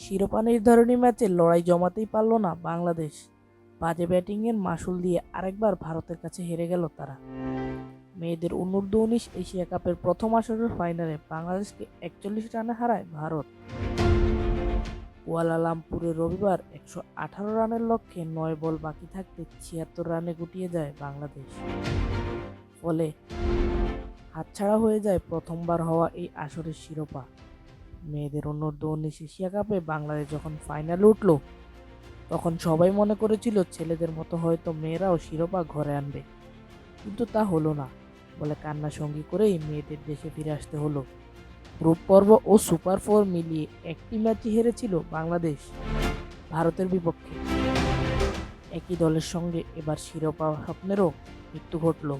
শিরোপা নির্ধারণী ম্যাচে লড়াই জমাতেই পারল না বাংলাদেশ। বাজে ব্যাটিংয়ের মাসুল দিয়ে আরেকবার ভারতের কাছে হেরে গেল তারা। মেয়েদের অনূর্ধ্ব উনিশ এশিয়া কাপের প্রথম আসরের ফাইনালে বাংলাদেশকে একচল্লিশ রানে হারায় ভারত। কুয়ালালামপুরে রবিবার একশো আঠারো রানের লক্ষ্যে নয় বল বাকি থাকতে ছিয়াত্তর রানে গুটিয়ে যায় বাংলাদেশ। ফলে হাতছাড়া হয়ে যায় প্রথমবার হওয়া এই আসরের শিরোপা। মেয়েদের অনূর্ধ্ব উনিশ এশিয়া কাপে বাংলাদেশ যখন ফাইনাল উঠল, তখন সবাই মনে করেছিল ছেলেদের মতো হয়তো মেয়েরাও শিরোপা ঘরে আনবে। কিন্তু তা হলো না, বলে কান্না সঙ্গী করেই মেয়েদের দেশে ফিরে আসতে হলো। গ্রুপ পর্ব ও সুপার ফোর মিলিয়ে একটি ম্যাচই হেরেছিল বাংলাদেশ ভারতের বিপক্ষে। একই দলের সঙ্গে এবার শিরোপা স্বপ্নেরও মৃত্যু ঘটল।